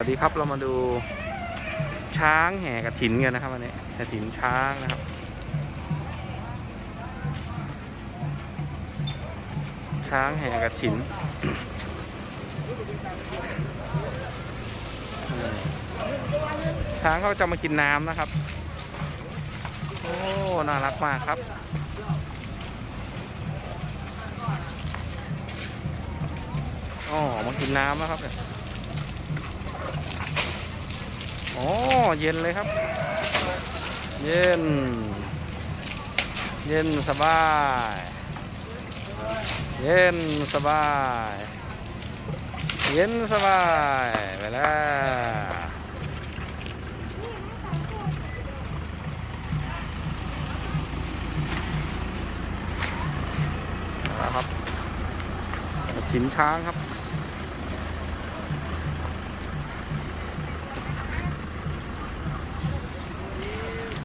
สวัสดีครับเรามาดูช้างแห่กระถินกันนะครับวันนี้กระถินช้างนะครับ ช้างแห่กระถินช้างเขาจะมากินน้ำนะครับ โอ้น่ารักมากครับอ๋อมากินน้ำแล้วครับเนี่ย โอ้เย็นเลยครับ เย็น เย็นสบาย เย็นสบาย เย็นสบายไปแล้วเอาละครับกระถินช้างครับ